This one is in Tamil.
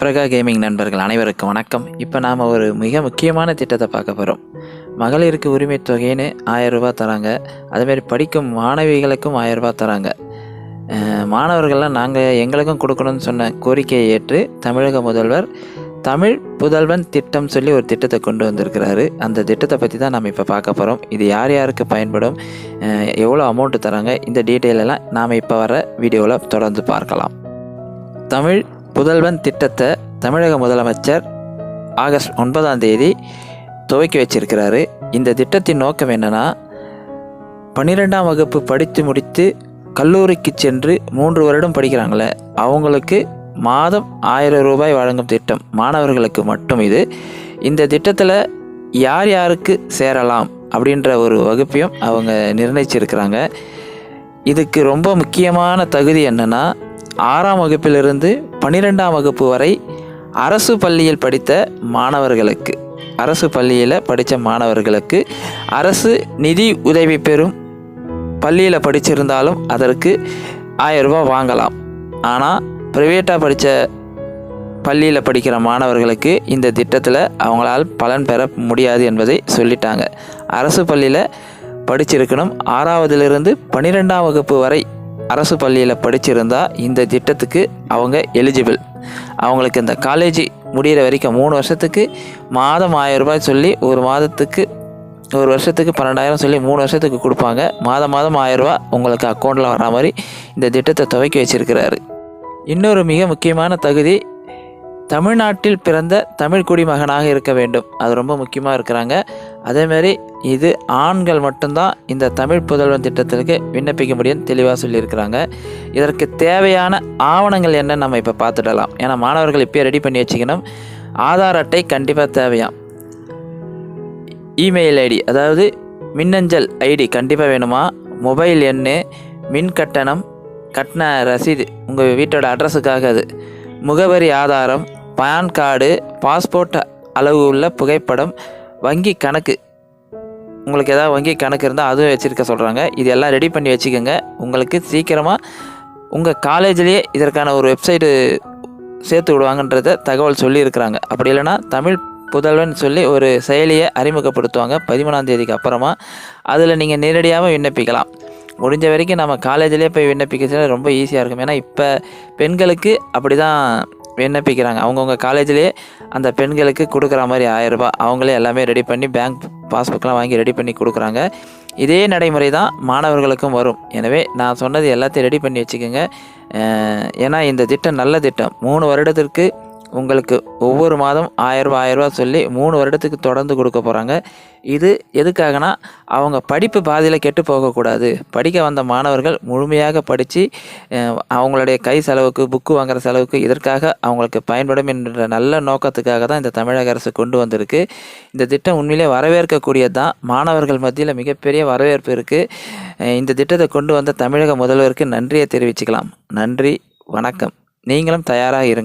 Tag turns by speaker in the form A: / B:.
A: பிரகா கேமிங் நண்பர்கள் அனைவருக்கும் வணக்கம். இப்போ நாம் ஒரு மிக முக்கியமான திட்டத்தை பார்க்க போகிறோம் மகளிருக்கு உரிமை தொகைன்னு ஆயிரம் ரூபாய் தராங்க. அதேமாரி படிக்கும் மாணவிகளுக்கும் ஆயிரம் தராங்க. மாணவர்கள்லாம் நாங்கள் எங்களுக்கும் கொடுக்கணும்னு சொன்ன கோரிக்கையை ஏற்று தமிழக முதல்வர் தமிழ் புதல்வன் திட்டம் சொல்லி ஒரு திட்டத்தை கொண்டு வந்திருக்கிறாரு. அந்த திட்டத்தை பற்றி தான் நம்ம இப்போ பார்க்க போகிறோம் இது யார் யாருக்கு பயன்படும்? எவ்வளோ அமௌண்ட்டு தராங்க? இந்த டீட்டெயிலெல்லாம் நாம் இப்போ வர வீடியோவில் தொடர்ந்து பார்க்கலாம். தமிழ் புதல்வன் திட்டத்தை தமிழக முதலமைச்சர் ஆகஸ்ட் ஒன்பதாம் தேதி துவக்கி வச்சிருக்கிறாரு. இந்த திட்டத்தின் நோக்கம் என்னன்னா பன்னிரெண்டாம் வகுப்பு படித்து முடித்து கல்லூரிக்கு சென்று மூன்று வருடம் படிக்கிறாங்களே அவங்களுக்கு மாதம் ஆயிரம் ரூபாய் வழங்கும் திட்டம். மாணவர்களுக்கு மட்டும் இது. இந்த திட்டத்தில் யார் யாருக்கு சேரலாம் அப்படின்ற ஒரு வகுப்பையும் அவங்க நிர்ணயிச்சிருக்கிறாங்க. இதுக்கு ரொம்ப முக்கியமான தகுதி என்னென்னா ஆறாம் வகுப்பிலிருந்து பன்னிரெண்டாம் வகுப்பு வரை அரசு பள்ளியில் படித்த மாணவர்களுக்கு அரசு பள்ளியில் படித்த மாணவர்களுக்கு அரசு நிதி உதவி பெறும் பள்ளியில் படிச்சிருந்தாலும் அதற்கு ஆயிரம் வாங்கலாம். ஆனால் ப்ரைவேட்டாக படித்த பள்ளியில் படிக்கிற மாணவர்களுக்கு இந்த திட்டத்தில் அவங்களால் பலன் பெற முடியாது என்பதை சொல்லிட்டாங்க. அரசு பள்ளியில் படிச்சிருக்கணும். ஆறாவதுலேருந்து பன்னிரெண்டாம் வகுப்பு வரை அரசு பள்ளியில் படிச்சிருந்தா இந்த திட்டத்துக்கு அவங்க எலிஜிபிள் அவங்களுக்கு இந்த காலேஜ் முடிகிற வரைக்கும் மூணு வருஷத்துக்கு மாதம் ஆயிரம் ரூபாய் சொல்லி ஒரு மாதத்துக்கு ஒரு வருஷத்துக்கு பன்னெண்டாயிரம் சொல்லி மூணு வருஷத்துக்கு கொடுப்பாங்க. மாதம் மாதம் ஆயிரம் ரூபா உங்களுக்கு அக்கௌண்ட்டில் வர்ற மாதிரி இந்த திட்டத்தை துவக்கி வச்சிருக்கிறாரு. இன்னொரு மிக முக்கியமான தகுதி தமிழ்நாட்டில் பிறந்த தமிழ் குடிமகனாக இருக்க வேண்டும். அது ரொம்ப முக்கியமாக இருக்கிறாங்க. அதேமாரி இது ஆண்கள் மட்டும்தான் இந்த தமிழ் புதல்வன் திட்டத்திற்கு விண்ணப்பிக்க முடியும்னு தெளிவாக சொல்லியிருக்கிறாங்க. இதற்கு தேவையான ஆவணங்கள் என்ன நம்ம இப்போ பார்த்துடலாம். ஏன்னா மாணவர்கள் இப்போயே ரெடி பண்ணி வச்சுக்கணும். ஆதார் அட்டை கண்டிப்பாக தேவையாம். இமெயில் ஐடி அதாவது மின்னஞ்சல் ஐடி கண்டிப்பாக வேணுமா? மொபைல் எண்ணு மின் கட்டணம் கட்டின ரசீது உங்கள் வீட்டோட அட்ரஸுக்காக அது. முகவரி ஆதாரம் பான் கார்டு பாஸ்போர்ட் அளவு உள்ள புகைப்படம் வங்கி கணக்கு உங்களுக்கு ஏதாவது வங்கி கணக்கு இருந்தால் அதுவும் வச்சுருக்க சொல்கிறாங்க இது எல்லாம் ரெடி பண்ணி வச்சுக்கோங்க. உங்களுக்கு சீக்கிரமாக உங்கள் காலேஜ்லேயே இதற்கான ஒரு வெப்சைட்டு சேர்த்து விடுவாங்கன்றத தகவல் சொல்லியிருக்கிறாங்க. அப்படி இல்லைன்னா தமிழ் புதல்வன் சொல்லி ஒரு செயலியை அறிமுகப்படுத்துவாங்க. பதிமூணாம் தேதிக்கு அப்புறமா அதில் நீங்கள் நேரடியாகவும் விண்ணப்பிக்கலாம். முடிஞ்ச வரைக்கும் நம்ம காலேஜ்லேயே போய் விண்ணப்பிக்கிறது ரொம்ப ஈஸியாக இருக்கும். ஏன்னா இப்போ பெண்களுக்கு அப்படி தான் விண்ணப்பிக்கிறாங்க அவங்கவுங்க காலேஜ்லேயே அந்த பெண்களுக்கு கொடுக்குற மாதிரி ஆயிரரூபா அவங்களே எல்லாமே ரெடி பண்ணி பேங்க் பாஸ்புக்கெலாம் வாங்கி ரெடி பண்ணி கொடுக்குறாங்க. இதே நடைமுறை தான் மாணவர்களுக்கும் வரும். எனவே நான் சொன்னது எல்லாத்தையும் ரெடி பண்ணி வச்சுக்கோங்க. ஏன்னா இந்த திட்டம் நல்ல திட்டம். மூணு வருடத்திற்கு உங்களுக்கு ஒவ்வொரு மாதம் ஆயிரரூபா ஆயிரரூபா சொல்லி மூணு வருடத்துக்கு தொடர்ந்து கொடுக்க போகிறாங்க இது எதுக்காகனா அவங்க படிப்பு பாதியில் கெட்டு போகக்கூடாது. படிக்க வந்த மாணவர்கள் முழுமையாக படித்து அவங்களுடைய கை செலவுக்கு புக்கு வாங்குற செலவுக்கு இதற்காக அவங்களுக்கு பயன்படும் என்ற நல்ல நோக்கத்துக்காக தான் இந்த தமிழக அரசு கொண்டு வந்திருக்கு. இந்த திட்டம் உண்மையிலே வரவேற்கக்கூடியது தான் மாணவர்கள் மத்தியில் மிகப்பெரிய வரவேற்பு இருக்குது இந்த திட்டத்தை கொண்டு வந்த தமிழக முதல்வருக்கு நன்றியை தெரிவிச்சுக்கலாம். நன்றி வணக்கம். நீங்களும் தயாராக இருங்க.